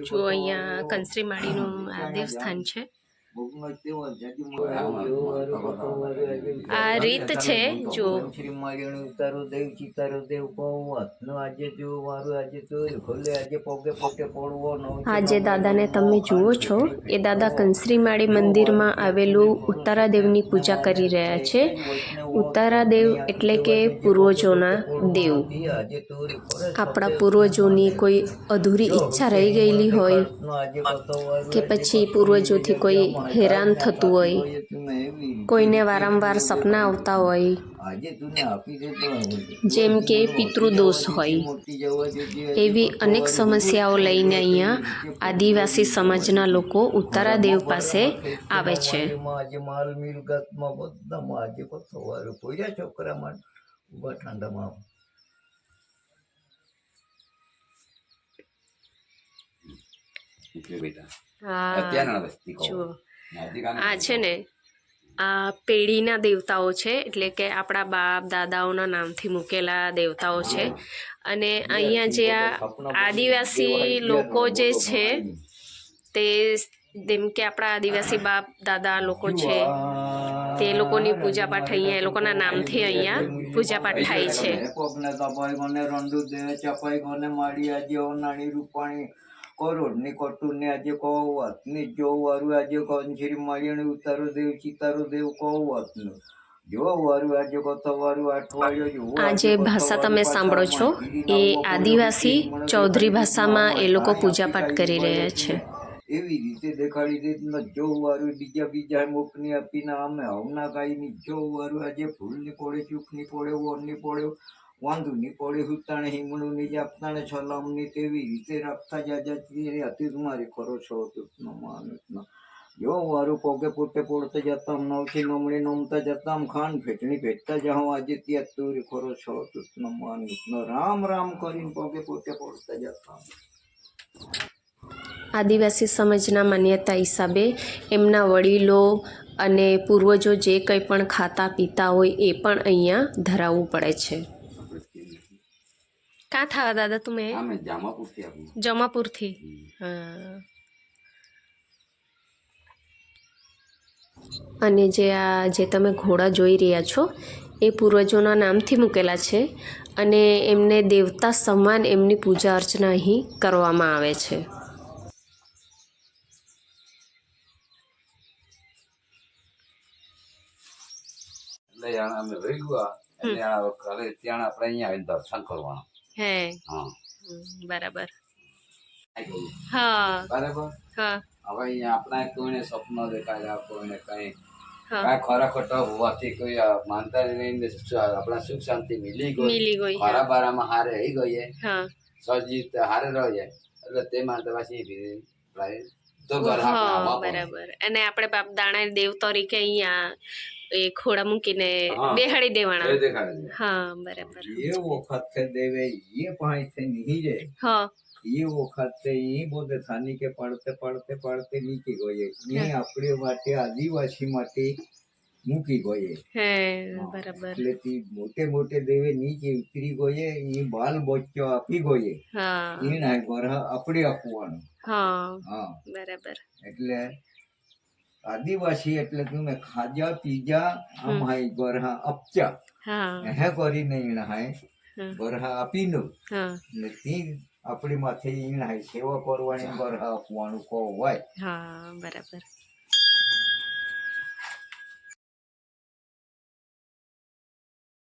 જો અહીંયા કંસરી માળીનું આ દેવસ્થાન છે. આ રીત છે જો. શ્રી મારીનું તારું દેવ ચિતારો દેવ કોવતનું આજે જો મારું આજે તો ભલે આજે પોગે પોકે પડવો નો આજે દાદાને તમે જુઓ છો એ દાદા કંસરીમાળી મંદિરમાં આવેલું ઉત્તરાદેવની પૂજા કરી રહ્યા છે. ઉત્તરાદેવ એટલે કે પૂર્વજોના દેવ. આપણા પૂર્વજોની કોઈ અધૂરી ઈચ્છા રહી ગયેલી હોય કે પછી પૂર્વજોથી કોઈ હેરાન થતું હોય. કોઈને વારંવાર સપના આવતા હોય. આજે તુને આપી દેતો જેમ કે પિતૃદોષ હોય. એવી અનેક સમસ્યાઓ લઈને અહીંયા આદિવાસી સમાજના લોકો ઉત્તરાદેવ પાસે આવે છે. છોકરામાં બેટા અત્યારના વસ્તી કહો. આ છે ને આ પેઢીના દેવતાઓ છે એટલે કે આપણા બાપ દાદાઓના નામથી મૂકેલા દેવતાઓ છે. અને અહીંયા જે આ આદિવાસી લોકો જે છે તે જેમ કે આપણા આદિવાસી બાપ દાદા લોકો છે તે લોકોની પૂજાપાઠ અહીંયા એ લોકોના નામથી અહીંયા પૂજાપાઠ થાય છે. કોને માડી આજે નાની રૂપાણી કરોડની કટુર ને આજે કૌવતની. જો વારું આજે કંછરી માળીને ઉતારો દેવ ચિતારો દેવ કૌવતનું આજે ભાષા તમે સાંભળો છો એ આદિવાસી ચૌધરી ભાષામાં એ લોકો પૂજા પાઠ કરી રહ્યા છે. એવી રીતે દેખાડી દે ન જો વારું બીજા બીજા મુખની આપીને અમે અવના કાઈ ની જો વારું આજે ફૂલની પડે ચૂકની પડે વોરની પડે વાંધુ ની પડે હુતાણે હિમણું ની જાપતાણે છલમની તેવી રીતે રાખતા જાજા હતી હતી તમારી ખરો છો તું માનુષનો જો વારું પોગે પોતે પોડતે જતામ નવથી નમણી નમતા જતામ ખાન ફેટણી ફેટતા જાઉં, આજે ત્યાં તુરી ખરો છો તું માનુષનો રામ રામ કરીને પોગે પોતે પોડતા જતામ આદિવાસી સમાજના માન્યતા હિસાબે એમના વડીલો અને પૂર્વજો જે કંઈ પણ ખાતા પીતા હોય એ પણ અહીંયા ધરાવવું પડે છે. કાં થવા દાદા તમે? અમે જામાપુરથી હા. અને જે આ જે તમે ઘોડા જોઈ રહ્યા છો એ પૂર્વજોના નામથી મૂકેલા છે અને એમને દેવતા સમાન એમની પૂજા અર્ચના અહીં કરવામાં આવે છે. અમે ગયા ત્યાં આપણે અહીંયા આવીને દર્શન કરવાના. હે. હા. બરાબર. હા. બરાબર? હા. હવે અહીંયા આપણા કોઈને સ્વપ્ન દેખાડ્યા કોઈને કઈ. કાંઈ ખરા ખોટા હોવાથી કોઈ માનતા નહીં આપણા સુખ શાંતિ મિલી ગઈ. ખરા બારામાં હારે રહી ગઈ હા. સજીત હારે રહી જાય એટલે તે માનતા પાછી તો ઘર. બરાબર. અને આપણે બાપ દાણા દેવ તરીકે અહીંયા એ ખોડા મૂકીને બેહાડી દેવાના. હા બરાબર. એ વખત દેવે એ પાસે નહીં જાય. હા. એ વખતે એ બોધે થાની કે પડતે પડતે પડતે નીકળી ગઈ એ આપણી માટે આદિવાસી માટે મૂકી ગોયે હે બરાબર. એટલે તે મોટે મોટે દેવે નીચે ઉતરી ગયે એ બાલ બચ્ચો આપી ગયે હા. એ ના ગરહ આપણે આપવાનું. હા હા. બરાબર. એટલે આદિવાસી એટલે તમે ખાજા પીજા આમ હાય ગરહ અપચા. હા. હે કરીને ઈણ હાય હા આપી આપીનું. હા. એટલે તે આપણી માથે ઈણ હાય સેવા કરવાની ગરહ આપવાનું કહો હોય હા બરાબર.